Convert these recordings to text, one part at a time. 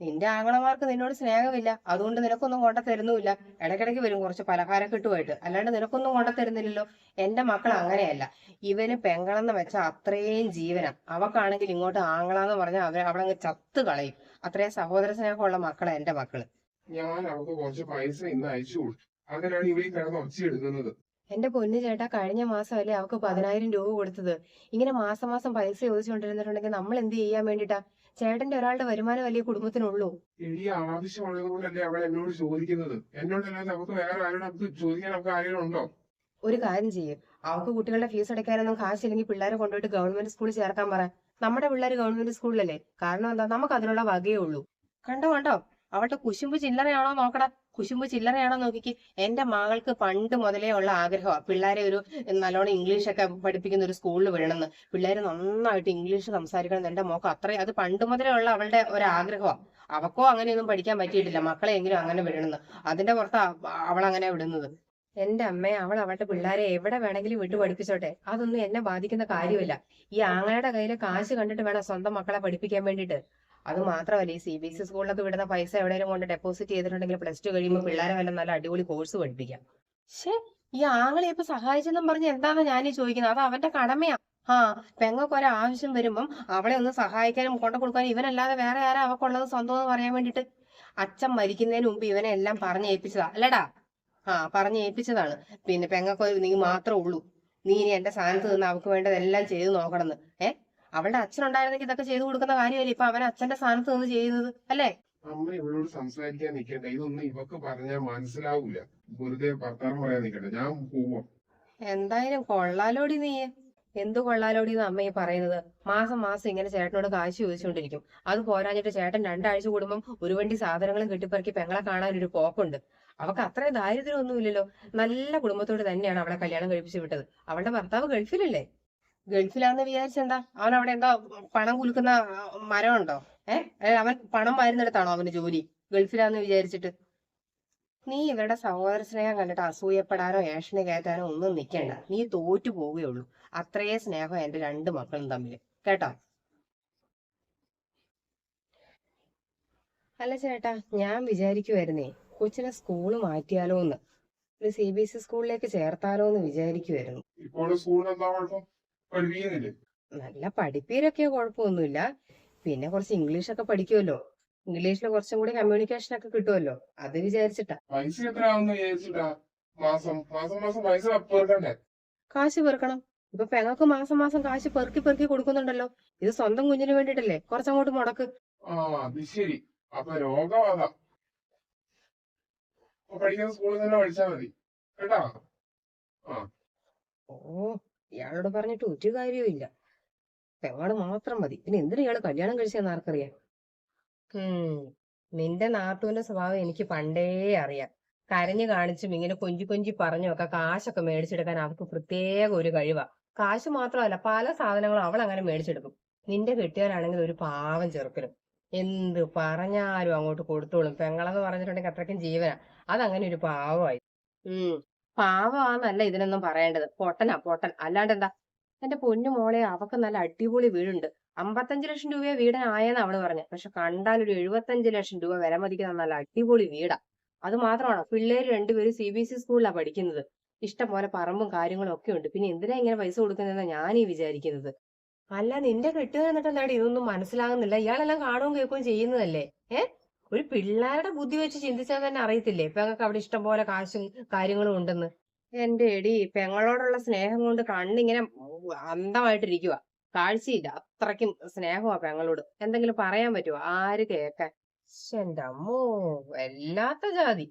നിന്റെ ആങ്ങളമാർക്ക് നിന്നോട് സ്നേഹമില്ല. അതുകൊണ്ട് നിനക്കൊന്നും കൊണ്ട തരുന്നുമില്ല. ഇടയ്ക്കിടയ്ക്ക് വരും കുറച്ച് പലഹാരം കിട്ടുമായിട്ട് അല്ലാണ്ട് നിനക്കൊന്നും കൊണ്ട തരുന്നില്ലല്ലോ. എന്റെ മക്കൾ അങ്ങനെയല്ല. ഇവന് പെങ്ങളെന്ന് വെച്ച അത്രയും ജീവനം. അവക്കാണെങ്കിൽ ഇങ്ങോട്ട് ആങ്ങളാന്ന് പറഞ്ഞാൽ അവിടെ അങ്ങ് ചത്ത് കളയും. അത്രയും സഹോദര സ്നേഹമുള്ള മക്കളാ എന്റെ മക്കൾ. ഞാൻ അവൾക്ക് കുറച്ച് പൈസ ഇന്ന് അയച്ചു കൊടുത്തു. അതിനാണ് ഇവിടെ കിടന്ന് ഒച്ചയെടുക്കുന്നത് എന്റെ പൊന്നു ചേട്ടാ കഴിഞ്ഞ മാസം അല്ലേ അവക്ക് പതിനായിരം രൂപ കൊടുത്തത്. ഇങ്ങനെ മാസം മാസം പൈസ ചോദിച്ചുകൊണ്ടിരുന്നിട്ടുണ്ടെങ്കിൽ നമ്മൾ എന്ത് ചെയ്യാൻ വേണ്ടിട്ടാ ചേട്ടന്റെ ഒരാളുടെ വരുമാനം വലിയ കുടുംബത്തിനുള്ളൂ. എടി ആവശ്യമുള്ളത് കൊണ്ടല്ലേ അവൾ എന്നോട് ചോദിക്കുന്നത്. എന്നോടല്ലാതെ നമുക്ക് വേറെ ആരോടും നമുക്ക് ചോദിക്കാൻ നമുക്ക് ആരെങ്കിലും ഉണ്ടോ ഒരു കാര്യം ചെയ്യും. അവൾക്ക് കുട്ടികളുടെ ഫീസ് അടയ്ക്കാനൊന്നും കാശില്ലെങ്കിൽ പിള്ളേരെ കൊണ്ടുപോയിട്ട് ഗവൺമെന്റ് സ്കൂളിൽ ചേർക്കാൻ പറ. നമ്മുടെ പിള്ളേർ ഗവൺമെന്റ് സ്കൂളിലല്ലേ കാരണം എന്താ? നമുക്ക് അതിനുള്ള വകയേ ഉള്ളൂ. കണ്ടോ കണ്ടോ? അവളുടെ കുശുമ്പ് ചില്ലറയാണോ നോക്കടാ കുശുമ്പ് ചില്ലറയാണോ നോക്കിക്ക്. എന്റെ മകൾക്ക് പണ്ട് മുതലേ ഉള്ള ആഗ്രഹമാണ് പിള്ളേരെ ഒരു നല്ലോണം ഇംഗ്ലീഷ് ഒക്കെ പഠിപ്പിക്കുന്ന ഒരു സ്കൂളിൽ വിടണമെന്ന്. പിള്ളേര് നന്നായിട്ട് ഇംഗ്ലീഷ് സംസാരിക്കണം എന്റെ മോക്ക് അത്രയും അത് പണ്ട് മുതലേ ഉള്ള അവളുടെ ഒരു ആഗ്രഹമാണ് അവക്കോ അങ്ങനെയൊന്നും പഠിക്കാൻ പറ്റിയിട്ടില്ല. മക്കളെ എങ്കിലും അങ്ങനെ വിടണമെന്ന്. അതിന്റെ പുറത്താ അവൾ അങ്ങനെ വിടുന്നത്. എന്റെ അമ്മയെ അവൾ അവളുടെ പിള്ളേരെ എവിടെ വേണമെങ്കിലും വിട്ടു പഠിപ്പിച്ചോട്ടെ. അതൊന്നും എന്നെ ബാധിക്കുന്ന കാര്യമില്ല. ഈ ആങ്ങളുടെ കയ്യിലെ കാശ് കണ്ടിട്ട് വേണം സ്വന്തം മക്കളെ പഠിപ്പിക്കാൻ വേണ്ടിയിട്ട്. അത് മാത്രമല്ല ഈ സി ബി എസ് ഇ സ്കൂളിലൊക്കെ വിടുന്ന പൈസ എവിടെയെങ്കിലും കൊണ്ട് ഡെപ്പോസിറ്റ് ചെയ്തിട്ടുണ്ടെങ്കിൽ പ്ലസ് ടു കഴിയുമ്പോൾ പിള്ളേരെ വല്ല നല്ല അടിപൊളി കോഴ്സ് പഠിപ്പിക്കാം. പക്ഷേ ഈ ആങ്ങളെ ഇപ്പൊ സഹായിച്ചെന്നും പറഞ്ഞ് എന്താണെന്ന് ഞാനീ ചോദിക്കുന്നത്? അത് അവന്റെ കടമയാ. ആ പെങ്ങൾക്ക് ഒരാവശ്യം വരുമ്പം അവളെ ഒന്ന് സഹായിക്കാനും കൊണ്ടു കൊടുക്കാനും ഇവനല്ലാതെ വേറെ ആരാ അവക്കുള്ളത് സ്വന്തം എന്ന് പറയാൻ വേണ്ടിട്ട് അച്ഛൻ മരിക്കുന്നതിന് മുമ്പ് ഇവനെ എല്ലാം പറഞ്ഞ് ഏൽപ്പിച്ചതാ. അല്ലടാ. ആ പറഞ്ഞ് ഏൽപ്പിച്ചതാണ്. പിന്നെ പെങ്ങൾക്ക് നീ മാത്രമേ ഉള്ളൂ. നീ ഇനി എന്റെ സ്ഥാനത്ത് നിന്ന് അവക്ക് വേണ്ടതെല്ലാം ചെയ്തു നോക്കണമെന്ന്. ഏ? അവളുടെ അച്ഛൻ ഉണ്ടായിരുന്നെങ്കിൽ ഇതൊക്കെ ചെയ്തു കൊടുക്കുന്ന കാര്യമല്ലേ? ഇപ്പൊ അവൻ അച്ഛന്റെ സ്ഥാനത്ത് നിന്ന് ചെയ്യുന്നത് അല്ലേ? അമ്മ ഇവളോട് സംസാരിക്കാൻ നിൽക്കണ്ട ഇതൊന്നും ഇവക്ക് പറഞ്ഞാൽ മനസ്സിലാവൂല. വെറുതെ ഭർത്താവ് പറയാൻ നിൽക്കണ്ട ഞാൻ പോവാം. എന്തായാലും കൊള്ളാലോടി നീ. എന്ത് കൊള്ളാലോടി എന്ന് അമ്മയെ ഈ പറയുന്നത്? മാസം മാസം ഇങ്ങനെ ചേട്ടനോട് കാശ് ചോദിച്ചുകൊണ്ടിരിക്കും. അത് പോരാഞ്ഞിട്ട് ചേട്ടൻ രണ്ടാഴ്ച കൂടുമ്പം ഒരു വണ്ടി സാധനങ്ങളും കെട്ടിപ്പറക്കി പെങ്ങളെ കാണാൻ ഒരു പോക്കുണ്ട്. അവക്ക് അത്രയും ദാരിദ്ര്യമൊന്നുമില്ലല്ലോ. നല്ല കുടുംബത്തോട് തന്നെയാണ് അവളെ കല്യാണം കഴിപ്പിച്ചു വിട്ടത്. അവളുടെ ഭർത്താവ് ഗൾഫിലല്ലേ? ഗൾഫിലാന്ന് വിചാരിച്ചണ്ട അവൻ അവിടെ എന്താ പണം കുലുക്കുന്ന മരമുണ്ടോ? ഏഹ് അവൻ പണം വരുന്നിടത്താണോ അവന് ജോലി? ഗൾഫിലാന്ന് വിചാരിച്ചിട്ട്. നീ ഇവരുടെ സഹോദര സ്നേഹം കണ്ടിട്ട് അസൂയപ്പെടാനോ ഏഷണി കയറ്റാനോ ഒന്നും നിൽക്കണ്ട നീ തോറ്റു പോവുകയുള്ളൂ അത്രയേ സ്നേഹം എന്റെ രണ്ട് മക്കളും തമ്മിൽ കേട്ടോ? അല്ല ചേട്ടാ ഞാൻ വിചാരിക്കുമായിരുന്നേ കൊച്ചിനെ സ്കൂൾ മാറ്റിയാലോ എന്ന് ഒരു സി ബി എസ് ഇ സ്കൂളിലേക്ക് ചേർത്താലോ എന്ന് വിചാരിക്കുമായിരുന്നു പഠിപ്പിക്കുന്നില്ലേ? നല്ല പഠിപ്പീരൊക്കെ കുഴപ്പമൊന്നുമില്ല. പിന്നെ കുറച്ച് ഇംഗ്ലീഷ് ഒക്കെ പഠിക്കുമല്ലോ ഇംഗ്ലീഷിൽ കുറച്ചും കൂടി കമ്മ്യൂണിക്കേഷൻ ഒക്കെ കിട്ടുമല്ലോ അത് വിചാരിച്ചിട്ടാ. പൈസ എത്ര ആവുന്ന വിചാരിച്ചിട്ടാ? മാസം മാസം മാസം പൈസ കാശ് പെറുക്കണം. ഇപ്പൊ പെങ്ങൾക്ക് മാസം മാസം കാശ് പെറുക്കി പെറുക്കി കൊടുക്കുന്നുണ്ടല്ലോ. ഇത് സ്വന്തം കുഞ്ഞിന് വേണ്ടിട്ടല്ലേ കുറച്ചങ്ങോട്ട് മുടക്ക്. ആ അത് ശരി. അപ്പൊ രോഗമാതാ പഠിക്കുന്ന സ്കൂളിൽ തന്നെ പഠിച്ചാ മതി. കേട്ടാ? ഓ. ഇയാളോട് പറഞ്ഞിട്ട് ഒരു കാര്യവും പെങ്ങൾ മാത്രം മതി. പിന്നെ എന്തിനാ ഇയാൾ കല്യാണം കഴിച്ചെന്ന് ആർക്കറിയാം? ഉം. നിന്റെ നാട്ടുവിന്റെ സ്വഭാവം എനിക്ക് പണ്ടേ അറിയാം. കരഞ്ഞു കാണിച്ചും ഇങ്ങനെ കൊഞ്ചി കൊഞ്ചി പറഞ്ഞും ഒക്കെ കാശൊക്കെ മേടിച്ചെടുക്കാൻ അവർക്ക് പ്രത്യേക ഒരു കഴിവാ. കാശ് മാത്രമല്ല പല സാധനങ്ങളും അവൾ അങ്ങനെ മേടിച്ചെടുക്കും. നിന്റെ കെട്ടിയാലാണെങ്കിൽ ഒരു പാവം ചെറുക്കനും. എന്ത് പറഞ്ഞാലും അങ്ങോട്ട് കൊടുത്തോളും. പെങ്ങളെന്ന് പറഞ്ഞിട്ടുണ്ടെങ്കിൽ അത്രയ്ക്കും ജീവനാ. അതങ്ങനെ ഒരു പാവമായി. ഉം. പാവമാന്നല്ല ഇതിനൊന്നും പറയേണ്ടത്. പൊട്ടനാ പൊട്ടൻ. അല്ലാണ്ട് എന്താ എന്റെ പൊന്നു മോളെ അവക്ക് നല്ല അടിപൊളി വീടുണ്ട്. അമ്പത്തഞ്ച് ലക്ഷം രൂപയെ വീടനായെന്ന് അവൾ പറഞ്ഞു. പക്ഷെ കണ്ടാൽ ഒരു എഴുപത്തഞ്ച് ലക്ഷം രൂപ വില മതിക്കുന്ന നല്ല അടിപൊളി വീടാ. അത് മാത്രമാണ്? പിള്ളേര് രണ്ടുപേരും സി ബി എസ് ഇ സ്കൂളിലാണ് പഠിക്കുന്നത്. ഇഷ്ടം പോലെ പറമ്പും കാര്യങ്ങളും ഒക്കെ ഉണ്ട്. പിന്നെ എന്തിനാ ഇങ്ങനെ പൈസ കൊടുക്കുന്നതെന്ന് ഞാനീ വിചാരിക്കുന്നത്. അല്ല നിന്റെ കെട്ടുക എന്താടി ഇതൊന്നും മനസ്സിലാകുന്നില്ല. ഇയാളെല്ലാം കാണുകയും കേൾക്കുകയും ചെയ്യുന്നതല്ലേ? ഏ? ഒരു പിള്ളേരുടെ ബുദ്ധി വെച്ച് ചിന്തിച്ചാൽ തന്നെ അറിയത്തില്ലേ? പെങ്ങൾക്ക് അവിടെ ഇഷ്ടം പോലെ കാശും കാര്യങ്ങളും ഉണ്ടെന്ന്. എന്റെ എടി പെങ്ങളോടുള്ള സ്നേഹം കൊണ്ട് കണ്ണിങ്ങനെ അന്തമായിട്ടിരിക്കുക കാഴ്ചയില്ല അത്രയ്ക്കും സ്നേഹമാ പെങ്ങളോട് എന്തെങ്കിലും പറയാൻ പറ്റുമോ ആര് കേക്കാൻ? എന്റെ അമ്മോ വല്ലാത്ത ജാതി.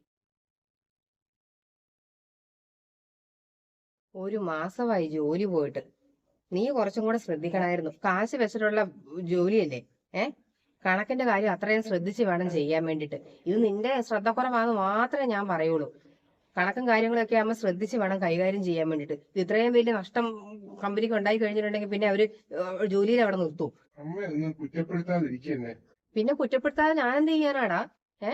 ഒരു മാസമായി ജോലി പോയിട്ട്. നീ കുറച്ചും കൂടെ ശ്രദ്ധിക്കണമായിരുന്നു കാശ് വെച്ചിട്ടുള്ള ജോലിയല്ലേ? ഏ? കണക്കിന്റെ കാര്യം അത്രയും ശ്രദ്ധിച്ച് വേണം ചെയ്യാൻ വേണ്ടിട്ട് ഇത് നിന്റെ ശ്രദ്ധക്കുറവാന്ന് മാത്രമേ ഞാൻ പറയുള്ളൂ. കണക്കും കാര്യങ്ങളൊക്കെ ആകുമ്പോൾ ശ്രദ്ധിച്ച് വേണം കൈകാര്യം ചെയ്യാൻ വേണ്ടിട്ട് ഇത് ഇത്രയും വലിയ നഷ്ടം കമ്പനിക്ക് ഉണ്ടായി കഴിഞ്ഞിട്ടുണ്ടെങ്കിൽ പിന്നെ അവർ ജോലിയിൽ അവിടെ നിർത്തും. പിന്നെ കുറ്റപ്പെടുത്താതെ ഞാൻ എന്ത് ചെയ്യാനാടാ? ഏ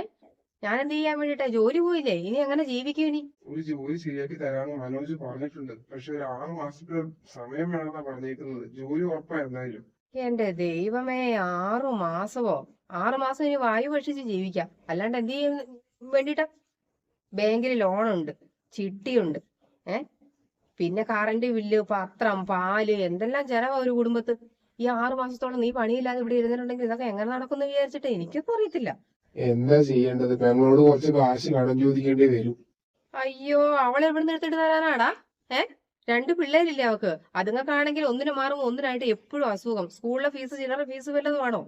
ഞാൻ എന്ത് ചെയ്യാൻ വേണ്ടിട്ടാ ജോലി പോയില്ലേ? ഇനി എങ്ങനെ ജീവിക്കും ഇനി? ഒരു ജോലി ശരിയാക്കി തരാമെന്ന് മനോജ് പറഞ്ഞിട്ടുണ്ട്. പക്ഷെ ഒരു ആറ് മാസത്തെ സമയം വേണമെന്നാ പറഞ്ഞേക്കുന്നത്. ജോലി ഉറപ്പായിരുന്നാലും എന്റെ ദൈവമേ ആറു മാസമോ? ആറു മാസം ഇനി വായു ഭക്ഷിച്ച് ജീവിക്കാം. അല്ലാണ്ട് എന്ത് ചെയ്യും? വേണ്ടിട്ടാ? ബാങ്കിൽ ലോണുണ്ട് ചിട്ടിയുണ്ട് ഏ? പിന്നെ കറണ്ട് ബില്ല് പത്രം പാൽ എന്തെല്ലാം ചെലവാ ഒരു കുടുംബത്ത്? ഈ ആറു മാസത്തോളം നീ പണിയില്ലാതെ ഇവിടെ ഇരുന്നിട്ടുണ്ടെങ്കിൽ ഇതൊക്കെ എങ്ങനെ നടക്കുമെന്ന് വിചാരിച്ചിട്ട് എനിക്കൊന്നും അറിയത്തില്ല. എന്താ ചെയ്യേണ്ടത്? പെങ്ങളോട് കുറച്ച് കാശ് കടം ചോദിക്കേണ്ടി വരും. അയ്യോ അവളെ എവിടെ നിന്ന് എടുത്തിട്ട് തരാനാടാ ഏ? രണ്ട് പിള്ളേരില്ലേ അവക്ക്? അതുങ്ങൾക്കാണെങ്കിൽ ഒന്നിന് മാറും ഒന്നിനായിട്ട് എപ്പോഴും അസുഖം. സ്കൂളിലെ ഫീസ് ചില്ലറ ഫീസ് വല്ലതും ആണോ?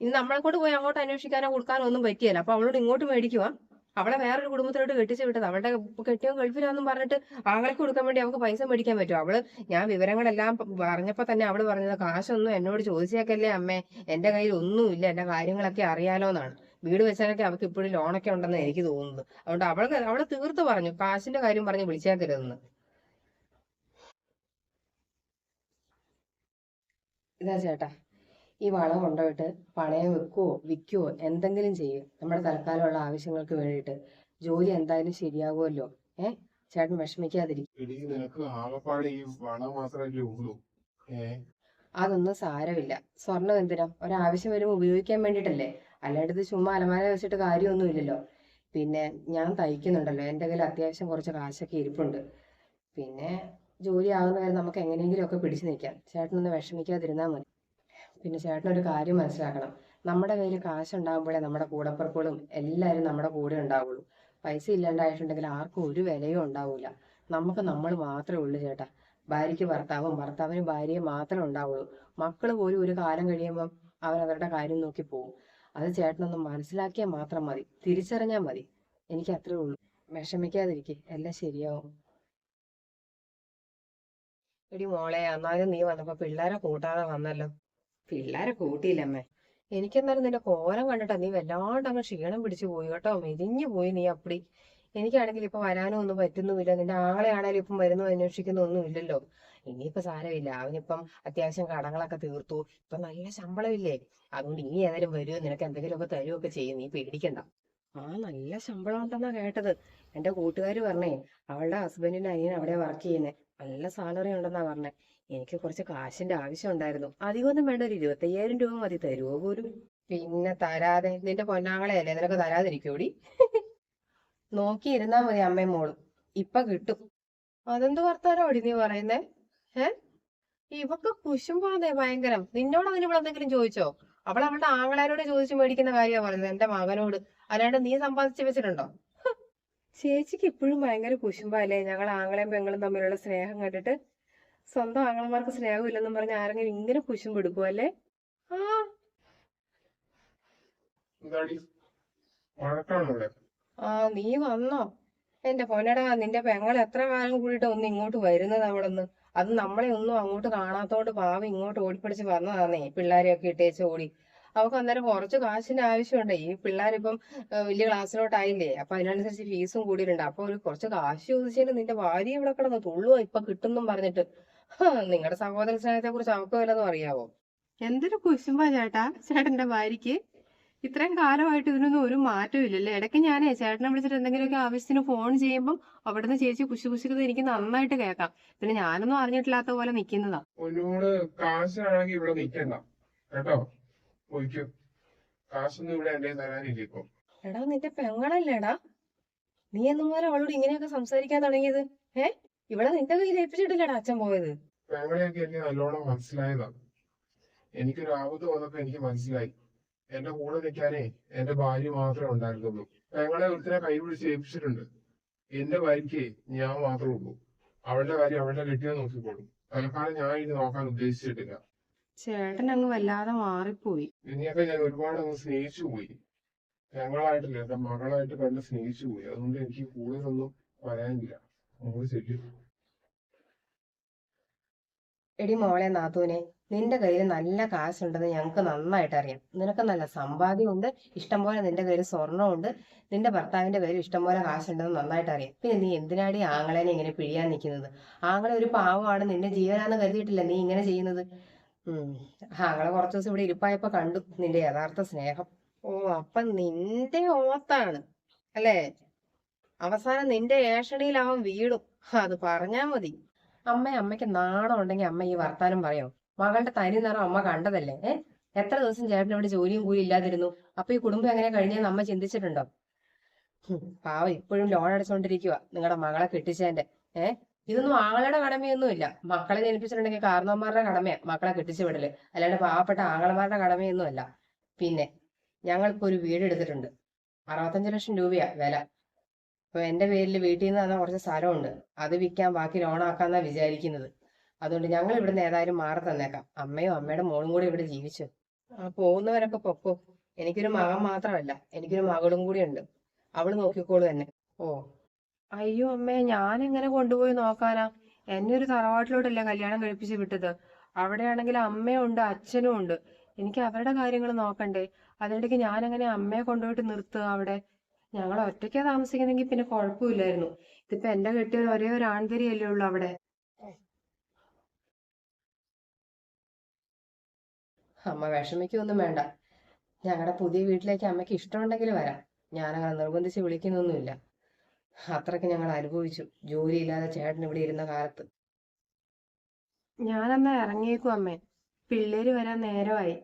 ഇനി നമ്മളെ കൊണ്ട് പോയി അങ്ങോട്ട് അന്വേഷിക്കാനോ കൊടുക്കാനോ ഒന്നും പറ്റിയല്ല. അപ്പൊ അവളോട് ഇങ്ങോട്ട് മേടിക്കുക അവളെ വേറൊരു കുടുംബത്തിലോട്ട് കെട്ടിച്ച് വിട്ടത്. അവളുടെ കെട്ടിയോ ഗൾഫിലാന്നും പറഞ്ഞിട്ട് ആളെ കൊടുക്കാൻ വേണ്ടി അവൾക്ക് പൈസ മേടിക്കാൻ പറ്റും അവൾ ഞാൻ വിവരങ്ങളെല്ലാം പറഞ്ഞപ്പോ തന്നെ അവൾ പറഞ്ഞത് കാശൊന്നും എന്നോട് ചോദിച്ചേക്കല്ലേ അമ്മേ. എന്റെ കയ്യിൽ ഒന്നുമില്ല. എന്റെ കാര്യങ്ങളൊക്കെ അറിയാലോ എന്നാണ് വീട് വെച്ചാലൊക്കെ അവൾക്ക് ഇപ്പോഴും ലോണൊക്കെ ഉണ്ടെന്ന് എനിക്ക് തോന്നുന്നു അതുകൊണ്ട് അവൾക്ക് അവൾ തീർത്ത് പറഞ്ഞു. കാശിന്റെ കാര്യം പറഞ്ഞ് വിളിച്ചേക്കരുതെന്ന്. ഇതാ ചേട്ടാ ഈ വളം കൊണ്ടുപോയിട്ട് പണയം വെക്കുവോ വിൽക്കുവോ എന്തെങ്കിലും ചെയ്യും. നമ്മുടെ തൽക്കാലമുള്ള ആവശ്യങ്ങൾക്ക് വേണ്ടിയിട്ട്. ജോലി എന്തായാലും ശരിയാകുമല്ലോ. ഏ? ചേട്ടൻ വിഷമിക്കാതിരിക്കും എടി നിനക്ക് ആകപ്പാടെ ഈ വളം മാത്രമല്ലേ ഉള്ളൂ. അതൊന്നും സാരമില്ല. സ്വർണം എന്തിനാ? ഒരാവശ്യം വരുമ്പോൾ ഉപയോഗിക്കാൻ വേണ്ടിയിട്ടല്ലേ? അല്ലാണ്ട് ഇത് ചുമ്മാ അലമാര വെച്ചിട്ട് കാര്യമൊന്നുമില്ലല്ലോ. പിന്നെ ഞാൻ തയ്ക്കുന്നുണ്ടല്ലോ. എന്റെ കയ്യിൽ അത്യാവശ്യം കുറച്ച് കാശൊക്കെ ഇരിപ്പുണ്ട്. പിന്നെ ജോലി ആകുന്ന വരെ നമുക്ക് എങ്ങനെയെങ്കിലും ഒക്കെ പിടിച്ചു നിൽക്കാം. ചേട്ടനൊന്ന് വിഷമിക്കാതിരുന്നാൽ മതി. പിന്നെ ചേട്ടനൊരു കാര്യം മനസ്സിലാക്കണം. നമ്മുടെ കയ്യിൽ കാശുണ്ടാകുമ്പോഴേ നമ്മുടെ കൂടപ്പുറപ്പുകളും എല്ലാവരും നമ്മുടെ കൂടെ ഉണ്ടാവുള്ളൂ. പൈസ ഇല്ലാണ്ടായിട്ടുണ്ടെങ്കിൽ ആർക്കും ഒരു വിലയും ഉണ്ടാവില്ല നമുക്ക് നമ്മൾ മാത്രമേ ഉള്ളൂ ചേട്ടാ. ഭാര്യയ്ക്ക് ഭർത്താവും ഭർത്താവിന് ഭാര്യയെ മാത്രമേ ഉണ്ടാവുള്ളൂ. മക്കൾ പോലും ഒരു കാലം കഴിയുമ്പം അവരവരുടെ കാര്യം നോക്കി പോകും അത് ചേട്ടനൊന്ന് മനസ്സിലാക്കിയാൽ മാത്രം മതി. തിരിച്ചറിഞ്ഞാൽ മതി. എനിക്ക് അത്രേ ഉള്ളൂ. വിഷമിക്കാതിരിക്കെ. എല്ലാം ശരിയാവും. എടി മോളെ അന്നാലും നീ വന്നപ്പോ പിള്ളേരെ കൂട്ടാതെ വന്നല്ലോ. പിള്ളേരെ കൂട്ടിയില്ലമ്മേ എനിക്കെന്നാലും നിന്റെ കോലം കണ്ടിട്ടാ നീ വല്ലാണ്ട് അങ്ങ് ക്ഷീണം പിടിച്ചു പോയി കേട്ടോ. മെലിഞ്ഞു പോയി നീ അപ്പടി. എനിക്കാണെങ്കിൽ ഇപ്പൊ വരാനും ഒന്നും പറ്റുന്നുമില്ല. നിന്റെ ആളെ ആണേലും ഇപ്പം വരുന്നു അന്വേഷിക്കുന്നു ഒന്നും ഇല്ലല്ലോ. ഇനിയിപ്പോ സാരമില്ല. അവനിപ്പം അത്യാവശ്യം കടങ്ങളൊക്കെ തീർത്തു. ഇപ്പൊ നല്ല ശമ്പളമില്ലേ? അതുകൊണ്ട് ഇനി ഏതായാലും വരുമോ നിനക്ക് എന്തെങ്കിലുമൊക്കെ തരുമൊക്കെ ചെയ്യും. നീ പേടിക്കണ്ട. ആ നല്ല ശമ്പളം ഉണ്ടെന്നാ കേട്ടത്. എന്റെ കൂട്ടുകാര് പറഞ്ഞേ അവളുടെ ഹസ്ബൻഡിന്റെ അനിയൻ അവിടെ വർക്ക് ചെയ്യുന്നേ. നല്ല സാലറി ഉണ്ടെന്നാ പറഞ്ഞേ. എനിക്ക് കുറച്ച് കാശിന്റെ ആവശ്യം ഉണ്ടായിരുന്നു. അധികമൊന്നും വേണ്ട ഒരു ഇരുപത്തയ്യായിരം രൂപ മതി തരുമോ പോലും? പിന്നെ തരാതെ നിന്റെ പൊന്നാങ്ങളെയല്ലേ നിനക്ക് തരാതിരിക്കൂടി നോക്കിയിരുന്നാ മതി അമ്മയും മോളും. ഇപ്പൊ കിട്ടും. അതെന്ത് വർത്താനോടി നീ പറയുന്നേ? ഏ? ഇവക്ക് കുശുമ്പാന്നേ ഭയങ്കരം. നിന്നോട് അതിന് ഇവിടെ എന്തെങ്കിലും ചോദിച്ചോ? അവൾ അവളുടെ ആങ്ങളാരോട് ചോദിച്ചു മേടിക്കുന്ന കാര്യമാണ് പറയുന്നത് എന്റെ മകനോട്. അല്ലാണ്ട് നീ സമ്പാദിച്ചു വെച്ചിട്ടുണ്ടോ. ചേച്ചിക്ക് ഇപ്പോഴും ഭയങ്കര കുശുമ്പല്ലേ ഞങ്ങൾ ആങ്ങളെയും പെങ്ങളും തമ്മിലുള്ള സ്നേഹം കണ്ടിട്ട്. സ്വന്തം ആങ്ങളമാർക്ക് സ്നേഹമില്ലെന്നും പറഞ്ഞ് ആരെങ്കിലും ഇങ്ങനെ കുശുമ്പ് എടുക്കുവല്ലേ ആ. നീ വന്നോ. എന്റെ പൊന്നടാ നിന്റെ പെങ്ങൾ എത്ര കാലം കൂടിയിട്ട് ഒന്ന് ഇങ്ങോട്ട് വരുന്നത് അവിടെ നിന്ന് അത് നമ്മളെ ഒന്നും അങ്ങോട്ട് കാണാത്തോണ്ട് പാവം ഇങ്ങോട്ട് ഓടിപ്പിടിച്ച് വന്നതാന്നേ പിള്ളേരെയൊക്കെ ഇട്ടേച്ച് ഓടി. അവക്ക് അന്നേരം കുറച്ച് കാശിന്റെ ആവശ്യമുണ്ട്. ഈ പിള്ളേരിപ്പം വലിയ ക്ലാസ്സിലോട്ടായില്ലേ അപ്പൊ അതിനനുസരിച്ച് ഫീസും കൂടിയിട്ടുണ്ട്. അപ്പൊ ഒരു കുറച്ച് കാശ് ചോദിച്ചതിന് നിന്റെ ഭാര്യ ഇവിടെ കിടന്ന് തുള്ളുവോ ഇപ്പൊ കിട്ടുന്നും പറഞ്ഞിട്ട്? നിങ്ങളുടെ സഹോദര സ്നേഹത്തെ കുറിച്ച് അവർക്ക് വല്ലതും അറിയാവോ? എന്തൊരു കുശുമ്പാ ചേട്ടാ ചേട്ടന്റെ ഭാര്യക്ക്. ഇത്രയും കാലമായിട്ട് ഇതിനൊന്നും ഒരു മാറ്റവും ഇല്ലല്ലേ? ഇടയ്ക്ക് ഞാനേ ചേട്ടനെ വിളിച്ചിട്ട് എന്തെങ്കിലുമൊക്കെ ആവശ്യത്തിന് ഫോൺ ചെയ്യുമ്പോൾ അവിടുന്ന് ചേച്ചി കുശു കുശിക്കുന്നത് എനിക്ക് നന്നായിട്ട് കേൾക്കാം. പിന്നെ ഞാനൊന്നും അറിഞ്ഞിട്ടില്ലാത്ത പോലെ നിൽക്കുന്നതാ ഒരുപാട് കാശാണെങ്കിൽ ഇവിടെ നിൽക്കണ്ട കേട്ടോ? പോയിക്കോ കാശൊന്നും ഇവിടെ എന്റെ തരാനില്ല ഇപ്പൊ. എടാ നിന്റെ പെങ്ങളല്ലേടാ. നീ എന്നു മുതൽ അവളോട് ഇങ്ങനെയൊക്കെ സംസാരിക്കാൻ തുടങ്ങിയത്? ഏ? ഇവിടെ നിന്റെ കയ്യിൽ ഏൽപ്പിച്ചിട്ടില്ലടാ അച്ഛൻ പോയത്. പെങ്ങളെയൊക്കെ എനിക്ക് നല്ലോണം മനസ്സിലായതാ എനിക്കൊരു ആപത്ത് വന്നപ്പോ എനിക്ക് മനസ്സിലായി. എന്റെ കൂടെ നിൽക്കാനേ എന്റെ ഭാര്യ മാത്രമേ ഉണ്ടായിരുന്നുള്ളൂ. പെങ്ങളെ ഒരുത്തിനെ കൈ പിടിച്ച് ഏൽപ്പിച്ചിട്ടുണ്ട്. എന്റെ ഭാര്യയ്ക്ക് ഞാൻ മാത്രമേ ഉള്ളൂ. അവളുടെ കാര്യം അവളുടെ കെട്ടിയെ നോക്കിക്കോളും. തൽക്കാലം ഞാൻ ഇത് നോക്കാൻ ഉദ്ദേശിച്ചിട്ടില്ല. ചേട്ടൻ അങ്ങ് വല്ലാതെ മാറിപ്പോയി. ഇനിയൊക്കെ ഞാൻ ഒരുപാട് അങ്ങ് സ്നേഹിച്ചു പോയി. ഞങ്ങളായിട്ടില്ല എന്റെ മകളായിട്ട് കണ്ട് സ്നേഹിച്ചു പോയി. അതുകൊണ്ട് എനിക്ക് കൂടുതലൊന്നും പറയാനില്ല. മോൾ ശരി. എടി മോളെ നാത്തൂനെ നിന്റെ കയ്യിൽ നല്ല കാശുണ്ടെന്ന് ഞങ്ങൾക്ക് നന്നായിട്ട് അറിയാം. നിനക്ക് നല്ല സമ്പാദ്യമുണ്ട് ഇഷ്ടംപോലെ നിന്റെ കയ്യിൽ സ്വർണമുണ്ട് നിന്റെ ഭർത്താവിന്റെ കയ്യിൽ ഇഷ്ടംപോലെ കാശുണ്ടെന്ന് നന്നായിട്ട് അറിയാം. പിന്നെ നീ എന്തിനാടി ആങ്ങളേനെ ഇങ്ങനെ പിഴിയാൻ നിൽക്കുന്നത് ആങ്ങളെ ഒരു പാവമാണ് നിന്റെ ജീവനാന്ന് കരുതിയിട്ടില്ല നീ ഇങ്ങനെ ചെയ്യുന്നത്. ആങ്ങളെ കുറച്ചു ദിവസം ഇവിടെ ഇരിപ്പായപ്പോ കണ്ടു നിന്റെ യഥാർത്ഥ സ്നേഹം. ഓ അപ്പൊ നിന്റെ ഓത്താണ് അല്ലേ? അവസാനം നിന്റെ ഏഷണിയിൽ അവൻ വീടും അത് പറഞ്ഞാ മതി. അമ്മ അമ്മയ്ക്ക് നാണം ഉണ്ടെങ്കിൽ അമ്മ ഈ വർത്താനം പറയോ? മകളുടെ തനി നിറം അമ്മ കണ്ടതല്ലേ? എത്ര ദിവസം ചേട്ടൻ ഇവിടെ ജോലിയും കൂലി ഇല്ലാതിരുന്നു? അപ്പൊ ഈ കുടുംബം എങ്ങനെ കഴിഞ്ഞെന്ന് അമ്മ ചിന്തിച്ചിട്ടുണ്ടോ? പാവം ഇപ്പോഴും ലോൺ അടച്ചുകൊണ്ടിരിക്കുക നിങ്ങളുടെ മകളെ കെട്ടിച്ചതിന്റെ ഏ? ഇതൊന്നും ആങ്ങളുടെ കടമയൊന്നുമില്ല. മക്കളെ ജനിപ്പിച്ചിട്ടുണ്ടെങ്കിൽ കാരണവന്മാരുടെ കടമയാണ് മക്കളെ കെട്ടിച്ചു വിടൽ. അല്ലാണ്ട് പാവപ്പെട്ട ആങ്ങളമാരുടെ കടമയൊന്നുമല്ല. പിന്നെ ഞങ്ങൾക്ക് ഒരു വീട് എടുത്തിട്ടുണ്ട്. അറുപത്തഞ്ച് ലക്ഷം രൂപയാ വില. അപ്പൊ എന്റെ പേരിൽ വീട്ടിൽ നിന്ന് കുറച്ച് സ്ഥലമുണ്ട്. അത് വിൽക്കാൻ ബാക്കി ലോൺ ആക്കാന്നാ വിചാരിക്കുന്നത്. അതുകൊണ്ട് ഞങ്ങൾ ഇവിടുന്ന് ഏതായാലും മാറി തന്നേക്കാം. അമ്മയും അമ്മയുടെ മോളും കൂടി ഇവിടെ ജീവിച്ചു. പോകുന്നവരൊക്കെ പൊക്കോ. എനിക്കൊരു മകൻ മാത്രമല്ല. എനിക്കൊരു മകളും കൂടി ഉണ്ട്. അവൾ നോക്കിക്കോളൂ തന്നെ ഓ. അയ്യോ അമ്മേ ഞാൻ എങ്ങനെ കൊണ്ടുപോയി നോക്കാനാ? എന്നെ ഒരു തറവാട്ടിലോട്ടല്ല കല്യാണം കഴിപ്പിച്ച് വിട്ടത്? അവിടെയാണെങ്കിൽ അമ്മയും ഉണ്ട് അച്ഛനും ഉണ്ട്. എനിക്ക് അവരുടെ കാര്യങ്ങൾ നോക്കണ്ടേ? അതിനിടയ്ക്ക് ഞാൻ എങ്ങനെ അമ്മയെ കൊണ്ടുപോയിട്ട് നിർത്തുക അവിടെ? ഞങ്ങൾ ഒറ്റയ്ക്കാ താമസിക്കുന്നെങ്കിൽ പിന്നെ കുഴപ്പമില്ലായിരുന്നു. ഇതിപ്പോ എന്റെ കെട്ടിയ ഒരേ ഒരു ആൺതരിയല്ലേ ഉള്ളൂ അവിടെ. അമ്മ വിഷമിക്കൊന്നും വേണ്ട. ഞങ്ങളുടെ പുതിയ വീട്ടിലേക്ക് അമ്മയ്ക്ക് ഇഷ്ടമുണ്ടെങ്കിൽ വരാം. ഞാനങ്ങനെ നിർബന്ധിച്ച് വിളിക്കുന്നൊന്നുമില്ല. അത്രയ്ക്ക് ഞങ്ങൾ അനുഭവിച്ചു. ജോലിയില്ലാതെ ചേട്ടൻ ഇവിടെ ഇരുന്ന കാലത്ത്. ഞാനന്ന് ഇറങ്ങിയേക്കും അമ്മേ. പിള്ളേര് വരാൻ നേരമായി.